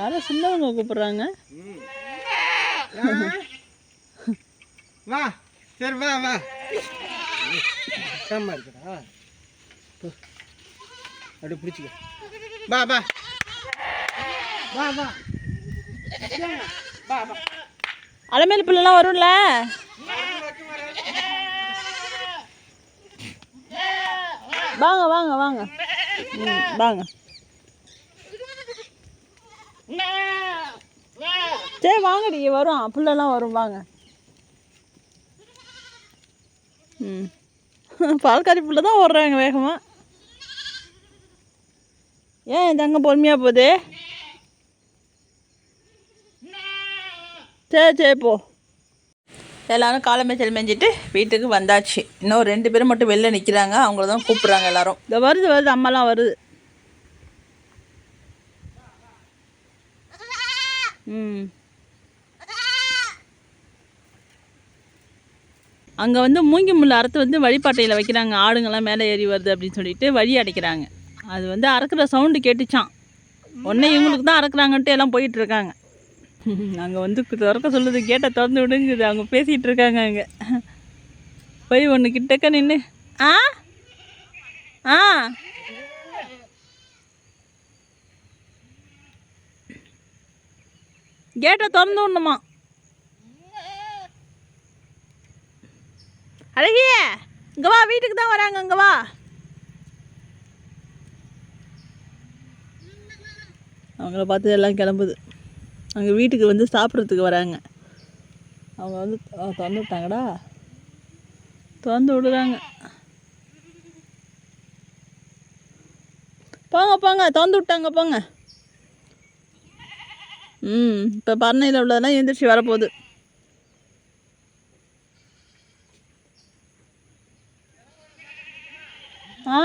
யாரோ சின்னவங்க கூப்பிடுறாங்க. வா சரி வா வா. கம்மா இருக்குடா. போ. அப்படியே பிடிச்சிக்க. வா வா. வா வா. வா வா. அலமேலு பிள்ளைலாம் வரும்ல? வாங்க வாங்க வாங்க. வாங்க. சரி வாங்கடி வரும். பிள்ளைலாம் வரும் வாங்க. ம். பால்காரி பிள்ளை தான் ஓடுறாங்க வேகமாக ஏன் இந்த அங்கே பொறுமையாக போகுது? சரி சரி போ. எல்லாரும் காலமேச்சல் மேஞ்சிட்டு மேய்ஞ்சிட்டு வீட்டுக்கு வந்தாச்சு. இன்னும் ரெண்டு பேரும் மட்டும் வெளில நிற்கிறாங்க அவங்கள தான் கூப்பிட்றாங்க எல்லோரும். இந்த வருது வருது. அம்மாலாம் வருது ம் அங்கே வந்து மூங்கி முள் அறுத்து வந்து வழிபாட்டையில் வைக்கிறாங்க. ஆடுங்கெல்லாம் மேலே ஏறி வருது அப்படின்னு சொல்லிட்டு வழி அடைக்கிறாங்க. அது வந்து அறுக்கிற சவுண்டு கேட்டுச்சான் உடனே இவங்களுக்கு தான் அறுக்குறாங்கன்ட்டு எல்லாம் போயிட்டு இருக்காங்க. அங்கே வந்து திறக்க சொல்லுது கேட்டை திறந்து விடுங்குது. அவங்க பேசிகிட்டு இருக்காங்க அங்கே. போய் ஒன்று கிட்டக்க நின்று ஆ? ஆ? கேட்டை திறந்து விடணுமா? அழகிய இங்கே வா வீட்டுக்கு தான் வராங்க இங்கே வா. அவங்கள பார்த்து எல்லாம் கிளம்புது. அங்கே வீட்டுக்கு வந்து சாப்பிட்றதுக்கு வராங்க. அவங்க வந்து திறந்து விட்டாங்கடா. திறந்து விடுறாங்க. போங்க போங்க திறந்து விட்டாங்க போங்க. ம் இப்போ பண்ணையில் உள்ளதெல்லாம் எழுந்திரிச்சு வரப்போகுது. ஆ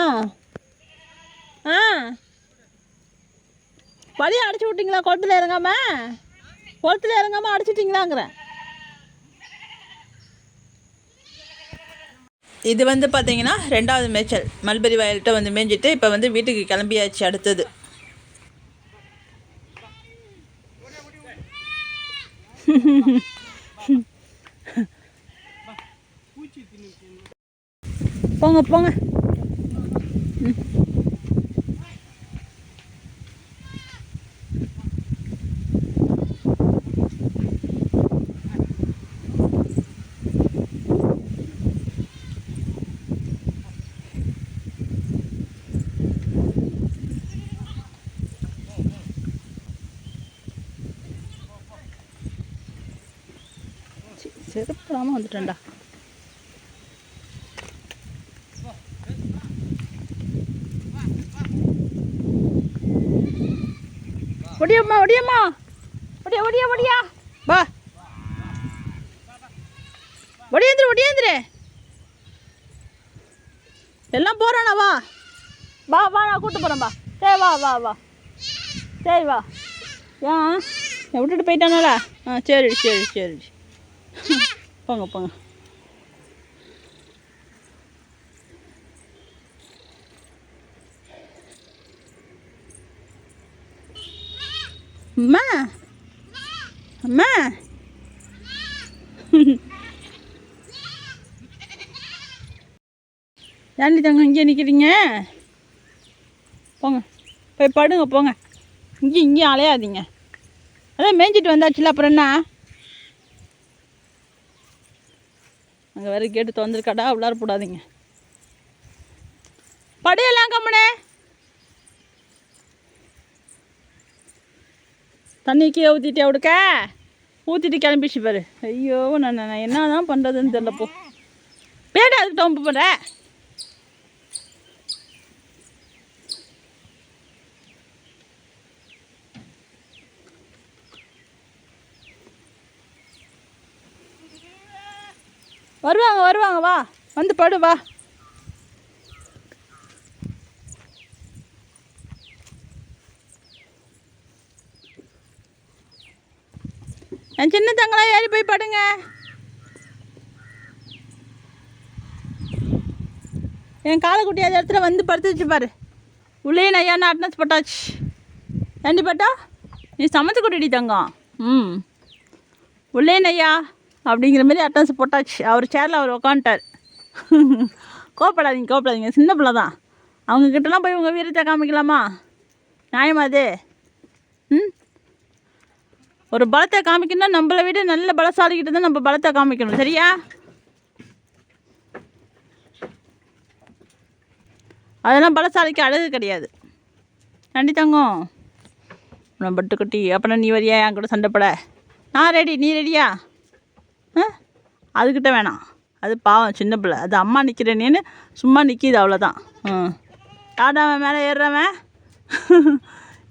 ஆ. வழியை அடைச்சி விட்டிங்களா குளத்துல இறங்காம? குளத்துல இறங்காம அடைச்சிட்டிங்களாங்கிறேன். இது வந்து பார்த்தீங்கன்னா ரெண்டாவது மேய்ச்சல். மல்பெரி வயல்கிட்ட வந்து மேய்ஞ்சிட்டு இப்போ வந்து வீட்டுக்கு கிளம்பியாச்சு அடுத்தது. போங்க போங்க. ம் இல்லாமல் வந்துட்டேன்டா ஒடியம்மா ஒடியம்மா ஒடியா ஒடியா ஒடியா வா ஒடியேந்திரு ஒடியேந்திரு எல்லாம் போகிறானா வா. வா வா நான் கூப்பிட்டு போகிறேன் வா. சரி வா வா வா. சரி வா. ஏன் விட்டுட்டு போயிட்டானால? ஆ சரி சரி சரி. போங்க போங்க. அம்மா. அம்மா. ஏண்டி தங்க இங்கே நிற்கிறீங்க போங்க. போய் படுங்க போங்க. இங்கேயும் இங்கேயும் அலையாதீங்க. அதான் மேய்ஞ்சிட்டு வந்தாச்சுல அப்புறம் என்ன? அங்கே வேறு கேட்டு திறந்துருக்காடா உள்ளார போடாதீங்க. படையெல்லாம் கம்முனே. தண்ணிக்கு ஊற்றிட்டே அவடுக்க ஊற்றிட்டு கிளம்பிச்சு பாரு. ஐயோ நான் நான் என்ன தான் பண்ணுறதுன்னு தெரிலப்போ பேடா அதுக்கு டம்பு பண்ணுற வருவாங்க வருவாங்க வா. வந்து படு வா. என் சின்ன தங்களாம் ஏறி போய் படுங்க. என் காலக்குட்டி அந்த இடத்துல வந்து படுத்துச்சு பாரு. உள்ளே நான் ஏன்னா அட்னஸ் போட்டாச்சு. ஏண்டி பட்டா? நீ சமைச்சு கொட்டிடி தங்கம். ம். உள்ளே ஐயா அப்படிங்கிற மாதிரி அட்டன்ஸ் போட்டாச்சு. அவர் சேரில் அவர் உக்காந்துட்டார். கோப்படாதீங்க கோப்படாதீங்க சின்ன பிள்ளை தான் அவங்கக்கிட்டலாம் போய் உங்கள் வீரத்தை காமிக்கலாமா? நியாயமா அது? ஒரு பலத்தை காமிக்கணும்னா நம்மளை விட நல்ல பலசாலிக்கிட்ட தான் நம்ம பலத்தை காமிக்கணும். சரியா? அதெல்லாம் பலசாலிக்கு அழகு கிடையாது. நன்றி தங்கம். நான் பட்டு குட்டி அப்புறம் நீ வரியா? என் கூட சண்டைப்பட நான் ரெடி நீ ரெடியா ஆ? அதுக்கிட்ட வேணாம். அது பாவம் சின்ன பிள்ளை. அது அம்மா நிற்கிறேனேன்னு சும்மா நிற்கிது அவ்வளோதான் ம் யாடாவன் மேலே ஏறுறவன்?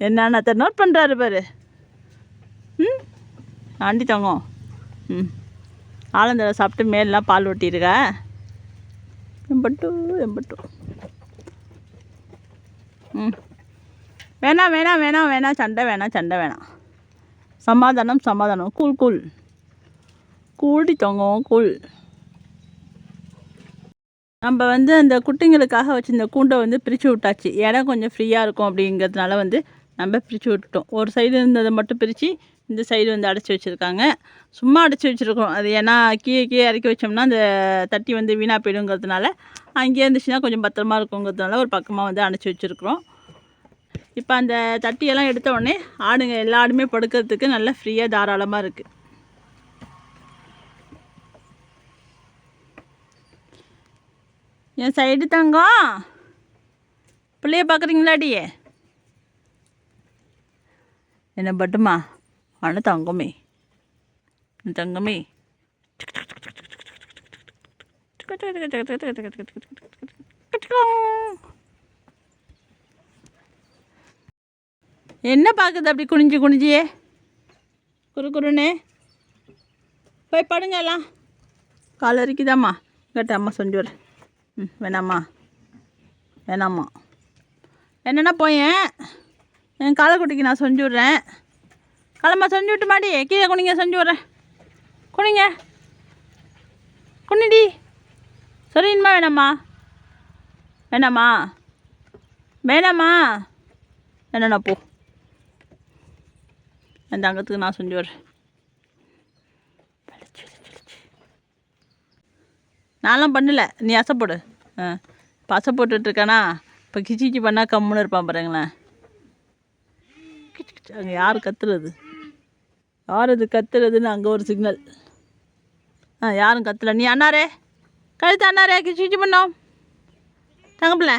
என்னென்னத்தை நோட் பண்ணுறாரு பாரு. ம்? ஆண்டி தங்கம். ம். ஆலந்தரை சாப்பிட்டு மேலாம் பால் ஒட்டியிருக்க எம்பட்டு எம்பட்டு. ம். வேணாம் வேணாம் வேணாம் வேணாம். சண்டை வேணாம் சண்டை வேணாம். சமாதானம் சமாதானம். கூல் கூல் கூடி தங்கம் கூல் நம்ம வந்து அந்த குட்டிங்களுக்காக வச்சுருந்த கூண்டை வந்து பிரித்து விட்டாச்சு. இடம் கொஞ்சம் ஃப்ரீயாக இருக்கும் அப்படிங்கிறதுனால வந்து நம்ம பிரித்து விட்டுட்டோம். ஒரு சைடு இருந்ததை மட்டும் பிரித்து இந்த சைடு வந்து அடைச்சி வச்சுருக்காங்க. சும்மா அடைச்சி வச்சுருக்கோம். அது ஏன்னா கீழே கீழே இறக்கி வச்சோம்னா அந்த தட்டி வந்து வீணாக போயிடுங்கிறதுனால அங்கேயே இருந்துச்சுன்னா கொஞ்சம் பத்திரமா இருக்குங்கிறதுனால ஒரு பக்கமாக வந்து அடைச்சி வச்சுருக்குறோம். இப்போ அந்த தட்டியெல்லாம் எடுத்த உடனே ஆடுங்க. எல்லா ஆடுமே படுக்கிறதுக்கு நல்லா ஃப்ரீயாக தாராளமாக இருக்குது என் சைடு தங்கம். பிள்ளைய பார்க்குறீங்களாடி என்ன பட்டுமா? அண்ணா தங்கமே தங்கமே என்ன பார்க்குது அப்படி குனிஞ்சு குனிஞ்சியே? குறு குருன்னு போய் படுங்க எல்லாம். கால் வரைக்குதாம்மா கேட்ட அம்மா செஞ்சு வரேன் ம் வேணாம்மா. வேணாம்மா. என்னென்னா போயேன்? என் காலக்குட்டிக்கு நான் செஞ்சு விட்றேன். கிளம்ப செஞ்சு விட்டு மாடி. கீழே குனிங்க செஞ்சு விட்றேன். குனிங்க. குனிடி. சரிங்கம்மா வேணாம்மா. வேணாம்மா. வேணாம்மா. என்னண்ணா போ. என் தங்கத்துக்கு நான் செஞ்சு வரேன் நான்லாம் பண்ணல. நீ அசைப்போடு. ஆ. இப்போ அசை இப்போ கிச்சி கிச்சி பண்ணால் கம்முன்னு இருப்பான் பாருங்களேன். அங்கே யார் கத்துறது? யார் அது கத்துறதுன்னு அங்கே ஒரு சிக்னல் ஆ யாரும் கத்தல. நீ அண்ணாரே கழுத்து அண்ணாரே கிச்சு பண்ணோம் தங்கப்பிள்ள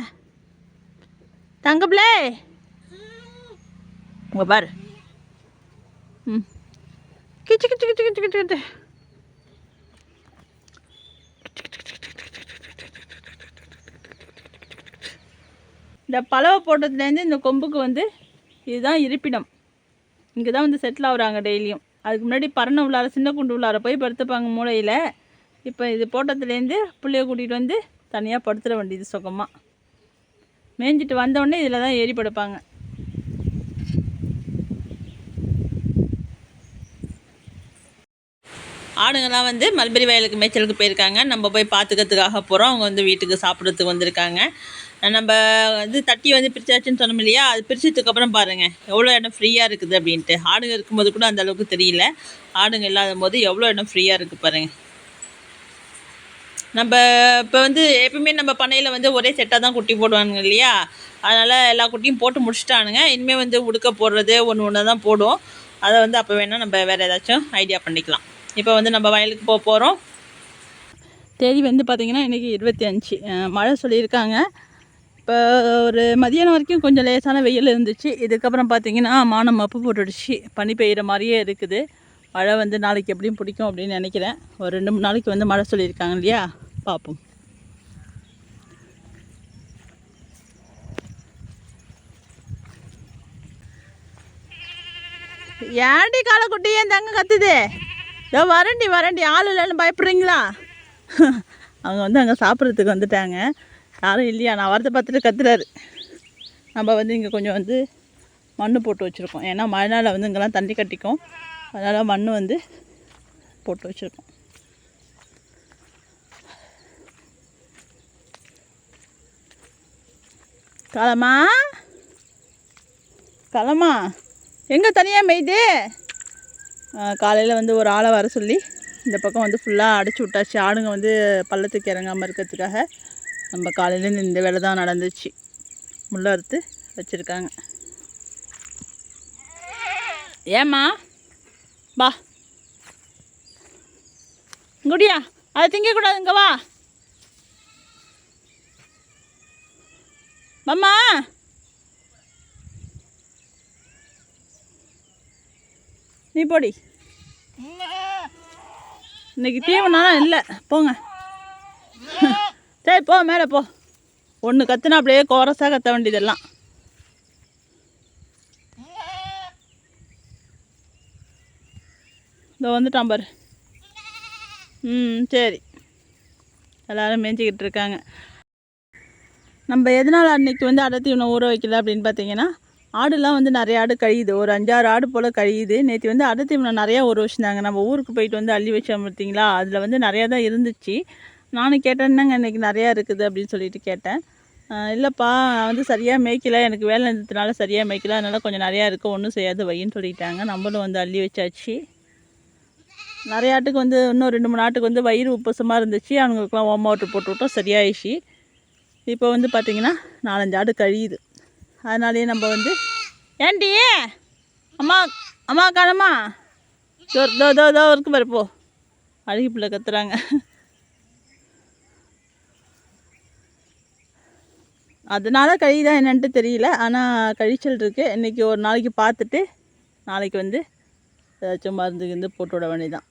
தங்கப்பிள்ளை உங்க பாரு. ம். கிச்சு கிச்சு கிச்சு கிச்சு கிச்சு கிச்சு. இந்த பலவை போட்டதுலேருந்து இந்த கொம்புக்கு வந்து இதுதான் இருப்பிடம். இங்கே தான் வந்து செட்டில் ஆகுறாங்க டெய்லியும் அதுக்கு முன்னாடி பரண உள்ளார சின்ன குண்டு உள்ளார போய் படுத்துப்பாங்க மூளையில். இப்போ இது போட்டத்துலேருந்து பிள்ளைய கூட்டிகிட்டு வந்து தனியாக படுத்துட வேண்டியது சுகமாக மேய்ஞ்சிட்டு வந்தோடனே இதில் தான் ஏறி படுப்பாங்க. ஆடுங்கள்லாம் வந்து மல்பெரி வயலுக்கு மேய்ச்சலுக்கு போயிருக்காங்க. நம்ம போய் பார்த்துக்கிறதுக்காக போகிறோம் அவங்க வந்து வீட்டுக்கு சாப்பிட்றதுக்கு வந்திருக்காங்க. நம்ம வந்து தட்டி வந்து பிரிச்சாச்சுன்னு சொன்னோம் இல்லையா? அது பிரித்ததுக்கப்புறம் பாருங்கள் எவ்வளோ இடம் ஃப்ரீயாக இருக்குது அப்படின்ட்டு. ஆடுங்க இருக்கும்போது கூட அந்த அளவுக்கு தெரியல. ஆடுங்க இல்லாத போது எவ்வளோ இடம் ஃப்ரீயாக இருக்குது பாருங்கள் நம்ம இப்போ வந்து எப்பவுமே நம்ம பண்ணையில் வந்து ஒரே செட்டாக தான் குட்டி போடுவானுங்க இல்லையா? அதனால் எல்லா குட்டியும் போட்டு முடிச்சிட்டானுங்க. இனிமேல் வந்து உடுக்க போடுறது ஒன்று ஒன்று தான் போடும் அதை வந்து அப்போ வேணால் நம்ம வேறு ஏதாச்சும் ஐடியா பண்ணிக்கலாம். இப்போ வந்து நம்ம வயலுக்கு போக போகிறோம் தேதி வந்து பார்த்திங்கன்னா இன்றைக்கி இருபத்தி அஞ்சு. மழை சொல்லியிருக்காங்க. இப்போ ஒரு மதியானம் வரைக்கும் கொஞ்சம் லேசான வெயில் இருந்துச்சு. இதுக்கப்புறம் பார்த்திங்கன்னா மானம் மப்பு போட்டுடுச்சு. பனி பெய்கிற மாதிரியே இருக்குது. மழை வந்து நாளைக்கு எப்படியும் பிடிக்கும் அப்படின்னு நினைக்கிறேன். ஒரு ரெண்டு மூணு நாளைக்கு வந்து மழை சொல்லியிருக்காங்க இல்லையா? பார்ப்போம் ஏண்டி காலக்குட்டி? ஏன் தங்க கத்துது? ஏ வரண்டி வரண்டி. ஆள் இல்லைன்னு பயப்படுறீங்களா? அவங்க வந்து அங்கே சாப்பிட்றதுக்கு வந்துட்டாங்க. யாரும் இல்லையா? நான் வரதை பார்த்துட்டு கத்துறாரு. நம்ம வந்து இங்கே கொஞ்சம் வந்து மண் போட்டு வச்சுருக்கோம். ஏன்னா மழை நாளில் வந்து இங்கெல்லாம் தண்ணி கட்டிக்கும். அதனால் மண் வந்து போட்டு வச்சுருக்கோம். காலமா? களமா எங்கே தனியாக மேய்து? காலையில் வந்து ஒரு ஆளை வர சொல்லி இந்த பக்கம் வந்து ஃபுல்லாக அடைச்சி விட்டாச்சு. ஆடுங்க வந்து பள்ளத்துக்கு இறங்காமல் இருக்கிறதுக்காக நம்ம காலையிலேருந்து இந்த வேலை தான் நடந்துச்சு. முள்ள அறுத்து வச்சுருக்காங்க. ஏம்மா? பா குடியா அதை திங்கக்கூடாது இங்கே வா. மாமா! நீ போடி. இன்னைக்கு தீவனம் இல்லை. போங்க. சரி போ மேலே போ. ஒன்று கத்துனா அப்படியே கோரஸாக கத்த வேண்டியதெல்லாம். இதோ வந்துட்டான் பாரு. ம் சரி. எல்லோரும் மேய்ஞ்சிக்கிட்டு இருக்காங்க. நம்ம எதனால் அன்னைக்கு வந்து அடை தீவனம் ஊற வைக்கல அப்படின்னு பார்த்தீங்கன்னா ஆடுலாம் வந்து நிறைய ஆடு கழியுது. ஒரு அஞ்சாறு ஆடு போல் கழியுது. நேற்று வந்து அடுத்த தீவனம் நிறையா ஒரு வச்சுருந்தாங்க. நம்ம ஊருக்கு போயிட்டு வந்து அள்ளி வச்சோம் பார்த்தீங்களா? அதில் வந்து நிறையா தான் இருந்துச்சு. நானும் கேட்டேன்னாங்க இன்னைக்கு இன்றைக்கி நிறையா இருக்குது? அப்படின்னு சொல்லிட்டு கேட்டேன். இல்லைப்பா வந்து சரியாக மேய்க்கல. எனக்கு வேலை இருந்ததுனால சரியாக மேய்க்கல. அதனால் கொஞ்சம் நிறையா இருக்குது ஒன்றும் செய்யாது வையின்னு சொல்லிட்டாங்க. நம்மளும் வந்து அள்ளி வச்சாச்சு. நிறைய ஆட்டுக்கு வந்து இன்னும் ரெண்டு மூணு ஆட்டுக்கு வந்து வயிறு உப்பசமாக இருந்துச்சு. அவங்களுக்குலாம் ஓம் வாட்டர் போட்டு விட்டோம். சரியாயிடுச்சு. இப்போ வந்து பார்த்திங்கன்னா நாலஞ்சு ஆடு கழியுது. அதனாலேயே நம்ம வந்து ஏண்டி? அம்மா அம்மா காணம்மா தோ தோ தோ தோ இருக்கு பாரு போ. அழுகி பிள்ளை கத்துறாங்க. அதனால கழிதா என்னன்ட்டு தெரியல. ஆனால் கழிச்சல் இருக்குது இன்றைக்கி ஒரு நாளைக்கு பார்த்துட்டு நாளைக்கு வந்து ஏதாச்சும் மருந்து கிருந்து போட்டு விட வேண்டியதான்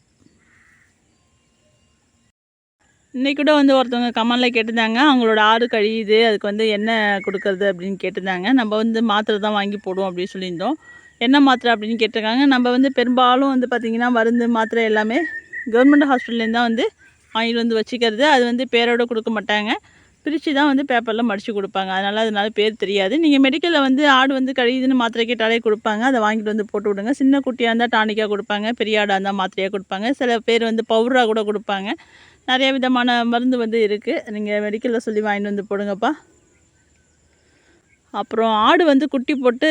இன்றைக்கி கூட வந்து ஒருத்தவங்க கமெண்டில் கேட்டிருந்தாங்க அவங்களோட ஆடு கழியுது அதுக்கு வந்து என்ன கொடுக்கறது அப்படின்னு கேட்டிருந்தாங்க. நம்ம வந்து மாத்திரை தான் வாங்கி போடுவோம் அப்படின்னு சொல்லியிருந்தோம். என்ன மாத்திரை அப்படின்னு கேட்டிருக்காங்க. நம்ம வந்து பெரும்பாலும் வந்து பார்த்திங்கன்னா மருந்து மாத்திரை எல்லாமே கவர்மெண்ட் ஹாஸ்பிட்டல்லேருந்து தான் வந்து வாங்கிட்டு வந்து வச்சுக்கிறது. அது வந்து பேரோடு கொடுக்க மாட்டாங்க. பிரித்து தான் வந்து பேப்பரில் மடித்து கொடுப்பாங்க. அதனால் அதனால பேர் தெரியாது. நீங்கள் மெடிக்கலில் வந்து ஆடு வந்து கழியுதுன்னு மாத்திரை கேட்டாலே கொடுப்பாங்க. அதை வாங்கிட்டு வந்து போட்டு விடுங்க. சின்ன குட்டியாக இருந்தால் டானிக்காக கொடுப்பாங்க. பெரிய ஆடாக இருந்தால் மாத்திரையாக கொடுப்பாங்க. சில பேர் வந்து பவுடராக கூட கொடுப்பாங்க. நிறைய விதமான மருந்து வந்து இருக்குது நீங்கள் மெடிக்கலில் சொல்லி வாங்கிட்டு வந்து போடுங்கப்பா. அப்புறம் ஆடு வந்து குட்டி போட்டு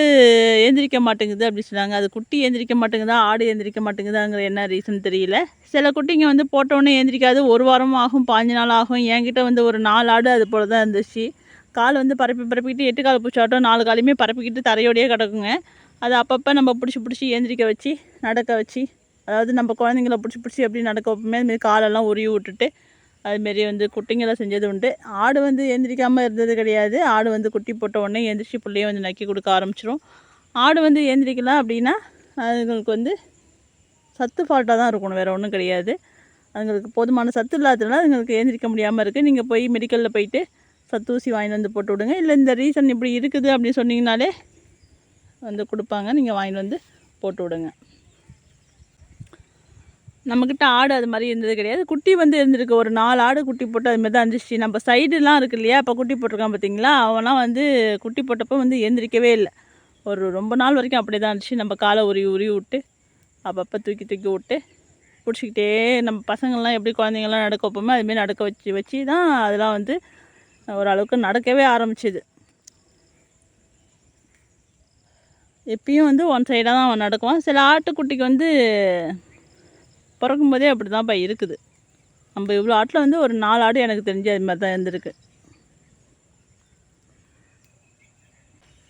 ஏந்திரிக்க மாட்டேங்குது அப்படி சொன்னாங்க. அது குட்டி ஏந்திரிக்க மாட்டேங்குதா ஆடு ஏந்திரிக்க மாட்டேங்குதாங்கிற என்ன ரீசன் தெரியல. சில குட்டிங்க வந்து போட்டோன்னே ஏந்திரிக்காது. ஒரு வாரமும் ஆகும் பாஞ்சு நாள் ஆகும். என்கிட்ட வந்து ஒரு நாலு ஆடு அது போல் தான் இருந்துச்சு. கால் வந்து பரப்பி பரப்பிக்கிட்டு எட்டு கால் பிடிச்சாட்டும் நாலு காலையுமே பரப்பிக்கிட்டு தரையோடையே கிடக்குங்க. அது அப்பப்போ நம்ம பிடிச்சி பிடிச்சி ஏந்திரிக்க வச்சு நடக்க வச்சு அதாவது நம்ம குழந்தைங்கள பிடிச்சி பிடிச்சி எப்படி நடக்க வைப்போமே அதுமாரி காலெல்லாம் உருவி விட்டுட்டு அதுமாரி வந்து குட்டிங்களை செஞ்சது உண்டு. ஆடு வந்து எந்திரிக்காமல் இருந்தது கிடையாது. ஆடு வந்து குட்டி போட்ட உடனே எந்திரிச்சு பிள்ளையே வந்து நக்கி கொடுக்க ஆரம்பிச்சிரும். ஆடு வந்து எந்திரிக்கலாம் அப்படின்னா அதுங்களுக்கு வந்து சத்து ஃபால்ட்டாக தான் இருக்கணும். வேறு ஒன்றும் கிடையாது. அதுங்களுக்கு போதுமான சத்து இல்லாததுனால அதுங்களுக்கு எந்திரிக்க முடியாமல் இருக்குது நீங்கள் போய் மெடிக்கலில் போயிட்டு சத்து ஊசி வாங்கிட்டு வந்து போட்டு விடுங்க. இல்லை இந்த ரீசன் இப்படி இருக்குது அப்படின்னு சொன்னீங்கனாலே வந்து கொடுப்பாங்க. நீங்கள் வாங்கிட்டு வந்து போட்டு விடுங்க. நம்மக்கிட்ட ஆடு அது மாதிரி இருந்தது கிடையாது. குட்டி வந்து இருந்திருக்கு. ஒரு நாலு ஆடு குட்டி போட்டு அது மாதிரி தான் இருந்துச்சு. நம்ம சைடுலாம் இருக்கு இல்லையா? இப்போ குட்டி போட்டிருக்கான் பார்த்தீங்களா அவன்லாம் வந்து குட்டி போட்டப்போ வந்து எந்திரிக்கவே இல்லை. ஒரு ரொம்ப நாள் வரைக்கும் அப்படியே தான் இருந்துச்சு. நம்ம காலை உருவி உருவி விட்டு அப்பப்போ தூக்கி தூக்கி விட்டு பிடிச்சிக்கிட்டே நம்ம பசங்கள்லாம் எப்படி குழந்தைங்கள்லாம் நடக்க வைப்போமோ அதுமாரி நடக்க வச்சு வச்சு தான் அதெல்லாம் வந்து ஓரளவுக்கு நடக்கவே ஆரம்பிச்சிது. எப்பயும் வந்து ஒன் சைடாக தான் அவன் நடக்குவான். சில ஆட்டுக்குட்டிக்கு வந்து பிறக்கும் போதே அப்படி தான்ப்பா இருக்குது. நம்ம இவ்வளோ ஆட்டில் வந்து ஒரு நாலு ஆடு எனக்கு தெரிஞ்சு அது மாதிரி தான் இருந்திருக்கு.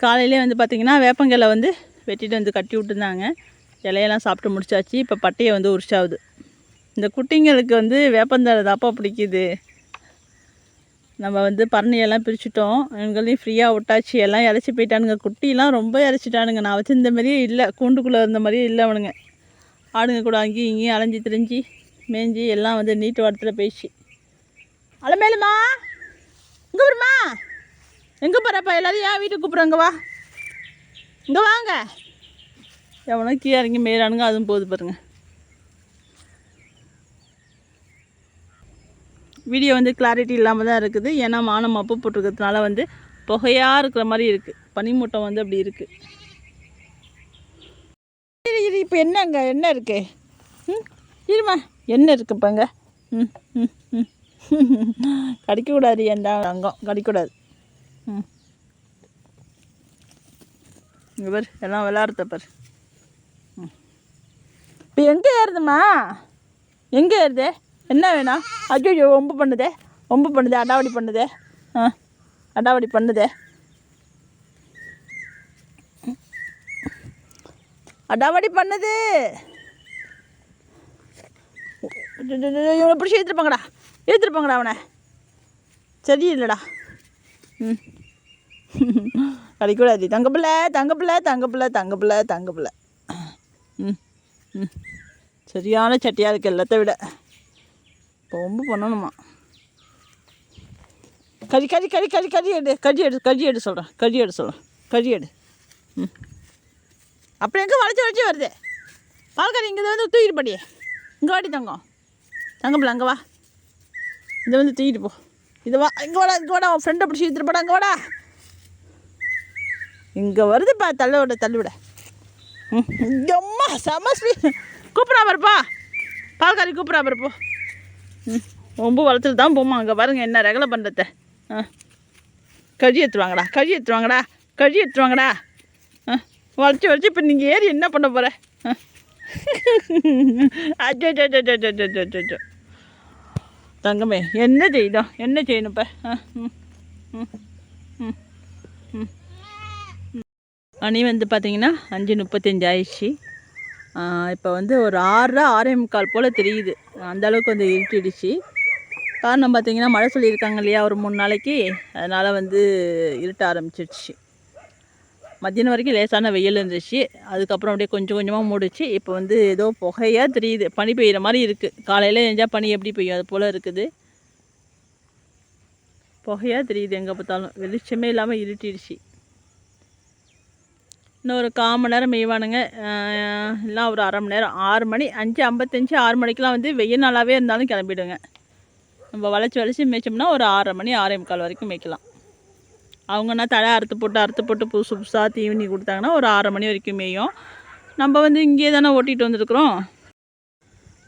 காலையிலே வந்து பார்த்திங்கன்னா வேப்பங்கலை வந்து வெட்டிட்டு வந்து கட்டி விட்டுருந்தாங்க. இலையெல்லாம் சாப்பிட்டு முடிச்சாச்சு. இப்போ பட்டையை வந்து உரிச்சாவுது. இந்த குட்டிங்களுக்கு வந்து வேப்பந்தழை தாப்பா பிடிக்குது. நம்ம வந்து பரணியெல்லாம் பிரிச்சுட்டோம். இவங்களையும் ஃப்ரீயாக விட்டாச்சு. எல்லாம் இறச்சி போயிட்டானுங்க. குட்டிலாம் ரொம்ப இறச்சிட்டானுங்க. நான் வச்சிருந்த மாதிரியே இல்லை. கூண்டுக்குள்ளே இருந்த மாதிரியே இல்லை அவனுங்க. ஆடுங்க கூட அங்கேயும் இங்கேயும் அலைஞ்சி திரிஞ்சு மேய்ஞ்சி எல்லாம் வந்து நீட்டு வாரத்தில் பேசி அலமேலுமா இங்கே வருமா எங்கே போகிறப்பா எல்லாத்தையும் ஏன் வீட்டுக்கு கூப்பிட்றாங்க வா. இங்கே வாங்க. எவனோ கீழே இறங்கி மேயிறானுங்க அதுவும் போகுது பாருங்கள் வீடியோ வந்து கிளாரிட்டி இல்லாமல் தான் இருக்குது. ஏன்னா மானம் அப்போ போட்டிருக்கிறதுனால வந்து புகையாக இருக்கிற மாதிரி இருக்குது பனிமூட்டம் வந்து அப்படி இருக்குது இப்போ என்னங்க? என்ன இருக்கு? ம்? இருமா. என்ன இருக்குப்பாங்க ம் ம் ம். கடிக்கக்கூடாது எந்த அங்கம் கடிக்கக்கூடாது. ம். இங்கே பாரு எல்லாம் விளாட்றத பாரு. இப்போ எங்கே ஏறுதும்மா? எங்கே ஏறுது? என்ன வேணும்? ஐயோ ஒம்பு பண்ணுதே. ஒம்பு பண்ணுதே அடாவடி பண்ணுதே. ஆ அடாவடி பண்ணுதே. அடாவடி பண்ணுது. இவனை பிடிச்சி ஏற்றுப்பாங்கடா ஏற்றுருப்பாங்கடா அவனை. சரியில்லைடா. ம். அடிக்கூடாது. தங்கப்பிள்ளை தங்கப்பிள்ளை தங்கப்பிள்ளை தங்கப்பிள்ளை தங்கப்பிள்ளை ம் ம். சரியான சட்டியாக இருக்குது எல்லாத்த விட. இப்போ ரொம்ப பண்ணணுமா? கறி கறி கறி கறி கறி எடு கறி எடு கறி எடு சொல்கிறேன் கறி எடு சொல்கிறேன் கறி எடு. ம். அப்புறம் எங்கே வளைச்சி வளைச்சி வருது? பால்காரி இங்கே வந்து தூக்கிட்டு படி. இங்கே வாடி தங்கம். தங்கப்பில்ல அங்கே வா. இதை வந்து தூக்கிட்டு போ. இது வா. இங்கே வாடா இங்கே வாடா. உன் ஃப்ரெண்டை பிடிச்சி இழுத்துட்டு போடா இங்கே வாடா. இங்கே வருதுப்பா தள்ள விட தள்ளி விட ம் அம்மா செம ஸ்பீட் கூப்பிட்றா பாருப்பா பால்காரி கூப்பிட்றா பாருப்போ ம் ரொம்ப வளர்த்துட்டு தான் போமா அங்கே பாருங்க என்ன ரகலை பண்ணுறத ஆ. கழி எடுத்துருவாங்கடா கழி எடுத்துருவாங்கடா கழி எடுத்துருவாங்கடா வளைச்சி வளைச்சி இப்போ நீங்கள் ஏறி என்ன பண்ண போகிற அச்சோ அச்சோ தங்கமே என்ன செய்யணும் என்ன செய்யணும் இப்போ? ஆ ம் ம் ம் ம். மணி வந்து பார்த்தீங்கன்னா அஞ்சு முப்பத்தஞ்சு ஆயிடுச்சு. இப்போ வந்து ஒரு ஆறரை ஆறே முக்கால் போல் தெரியுது. அந்தளவுக்கு வந்து இருட்டிடுச்சு. காரணம் பார்த்தீங்கன்னா மழை சொல்லியிருக்காங்க இல்லையா ஒரு மூணு நாளைக்கு. அதனால் வந்து இருட்ட ஆரம்பிச்சிடுச்சு மத்தியானம் வரைக்கும் லேசான வெயில் இருந்துச்சு. அதுக்கப்புறம் அப்படியே கொஞ்சம் கொஞ்சமாக மூடிச்சு இப்போ வந்து ஏதோ புகையாக தெரியுது. பனி பெய்கிற மாதிரி இருக்குது காலையில் எஞ்சால் பனி எப்படி பெய்யும்? அது போல் இருக்குது. புகையாக தெரியுது எங்கே பார்த்தாலும். வெளிச்சமே இல்லாமல் இருட்டிடுச்சு. இன்னும் ஒரு கால் மணி நேரம் மேய்வானுங்க. இல்லை ஒரு அரை மணி நேரம். ஆறு மணி அஞ்சு ஐம்பத்தஞ்சு ஆறு மணிக்கெலாம் வந்து வெயில் நாளாகவே இருந்தாலும் கிளம்பிடுங்க. நம்ம வளைச்சி வளைச்சி மேய்ச்சோம்னா ஒரு ஆறரை மணி ஆறே முக்கால் வரைக்கும் மேய்க்கலாம். அவங்கன்னா தழை அறுத்து போட்டு அறுத்து போட்டு புதுசு புதுசாக தீவனி கொடுத்தாங்கன்னா ஒரு ஆறு மணி வரைக்கும் மேயும். நம்ம வந்து இங்கேயே தானே ஓட்டிகிட்டு வந்திருக்குறோம்.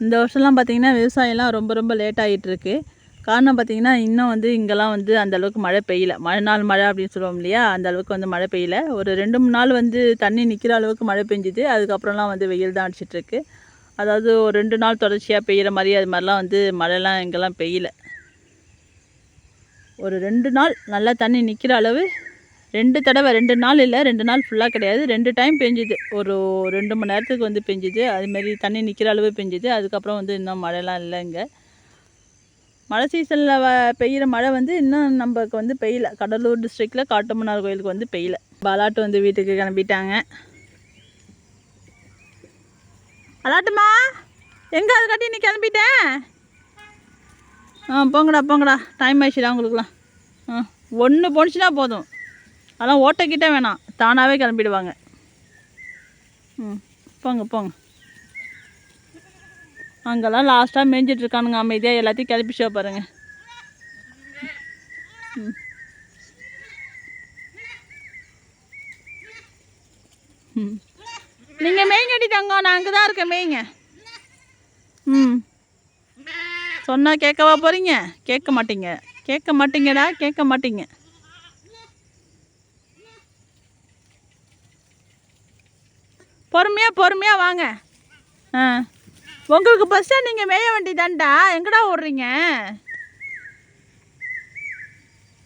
இந்த வருஷம்லாம் பார்த்திங்கன்னா விவசாயம்லாம் ரொம்ப ரொம்ப லேட் ஆகிட்டுருக்கு காரணம் பார்த்திங்கன்னா இன்னும் வந்து இங்கெல்லாம் வந்து அந்தளவுக்கு மழை பெய்யல. மழை நாள் மழை அப்படின்னு சொல்லுவோம் இல்லையா? அந்த அளவுக்கு வந்து மழை பெய்யல. ஒரு ரெண்டு மூணு நாள் வந்து தண்ணி நிற்கிற அளவுக்கு மழை பெஞ்சுது. அதுக்கப்புறம்லாம் வந்து வெயில் தான் அடிச்சிட்ருக்கு அதாவது ஒரு ரெண்டு நாள் தொடர்ச்சியாக பெய்கிற மாதிரி அது மாதிரிலாம் வந்து மழைலாம் இங்கெல்லாம் பெய்யல. ஒரு ரெண்டு நாள் நல்லா தண்ணி நிற்கிற அளவு ரெண்டு தடவை ரெண்டு நாள் இல்லை ரெண்டு நாள் ஃபுல்லாக கிடையாது. ரெண்டு டைம் பெஞ்சுது. ஒரு ரெண்டு மணி நேரத்துக்கு வந்து பெஞ்சுது. அதுமாரி தண்ணி நிற்கிற அளவு பெஞ்சுது. அதுக்கப்புறம் வந்து இன்னும் மழைலாம் இல்லை இங்கே. மழை சீசனில் வ பெய்கிற மழை வந்து இன்னும் நமக்கு வந்து பெய்யல. கடலூர் டிஸ்ட்ரிக்டில் காட்டுமன்னார் கோயிலுக்கு வந்து பெய்யல. பலாட்டு வந்து வீட்டுக்கு கிளம்பிட்டாங்க. அலாட்டுமா எங்கே அது கட்டி நீ கிளம்பிட்டேன் ஆ போங்கடா போங்கடா. டைம் ஆயிடுச்சுடா உங்களுக்குலாம் ஆ ஒன்று போணுச்சுன்னா போதும். அதெல்லாம் ஓட்டக்கிட்டே வேணாம். தானாகவே கிளம்பிடுவாங்க. ம் போங்க போங்க. அங்கெல்லாம் லாஸ்ட்டாக மேய்ஞ்சிட்ருக்கானுங்க அமைதியாக எல்லாத்தையும் கிளப்பிச்சோ பாருங்க. ம். ம். நீங்கள் மேய்ங்கடி தங்கம். நான் அங்கே தான் இருக்கேன். மேய்ங்க ம் சொன்னால் கேட்கவா போகிறீங்க கேட்க மாட்டீங்க. கேட்க மாட்டீங்கடா கேட்க மாட்டீங்க. பொறுமையாக பொறுமையாக வாங்க. ஆ. உங்களுக்கு பஸ்ஸாக நீங்கள் மேய வேண்டியதான்டா எங்கடா ஓடுறீங்க?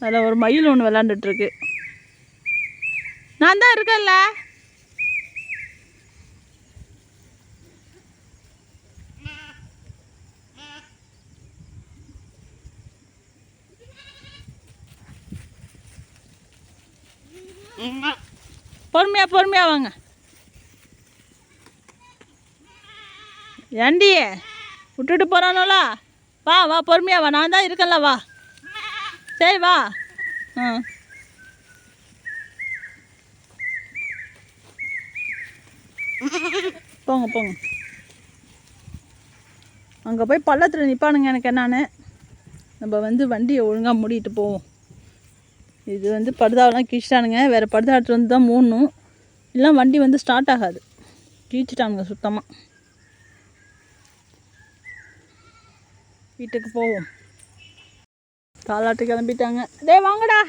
அதில் ஒரு மயில் ஒன்று விளாண்டுட்ருக்கு நான் தான் இருக்கேன்ல. பொறுமையாக பொறுமையாக வாங்க. ஏண்டியே விட்டுட்டு போகிறானோல வா வா பொறுமையாக வா. நான் தான் இருக்கேன்ல வா. சரி வா. ஆ. போங்க போங்க. அங்கே போய் பள்ளத்தில் நிற்பானுங்க எனக்கு என்னான்னு. நம்ம வந்து வண்டியை ஒழுங்காக மூடிட்டு போவோம். இது வந்து படுதாவெலாம் கீழ்ச்சிட்டானுங்க. வேறு படுதா எடுத்துகிட்டு வந்து தான் மூணும் இல்லை வண்டி வந்து ஸ்டார்ட் ஆகாது. கிழிச்சிட்டானுங்க சுத்தமாக வீட்டுக்கு போவோம். தாலாட்டு கிளம்பிட்டாங்க. டே வாங்கடா.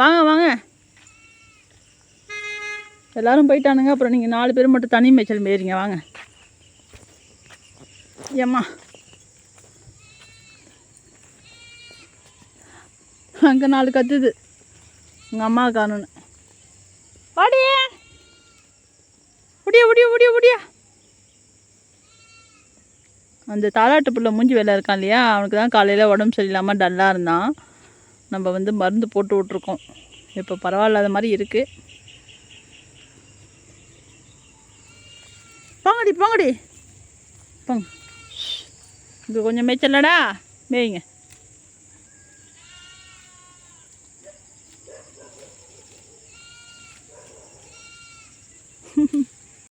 வாங்க வாங்க. எல்லாரும் போயிட்டானுங்க. அப்புறம் நீங்கள் நாலு பேர் மட்டும் தனி மேய்ச்சல் மேயிறீங்க. வாங்க. ஏம்மா. அங்கே நாலு கத்துது. உங்கள் அம்மா காணணும் வாடியே முடியா முடியா முடியா முடியா அந்த தாலாட்டு புள்ள மூஞ்சி வேலை இருக்கான் இல்லையா? அவனுக்கு தான் காலையில் உடம்பு சரியில்லாமல் டல்லாக இருந்தான். நம்ம வந்து மருந்து போட்டு விட்ருக்கோம் இப்போ பரவாயில்லாத மாதிரி இருக்குது போங்கடி போங்கடி. போங்க. இங்கே கொஞ்சம் மேய்ச்சலடா மேய்ங்க.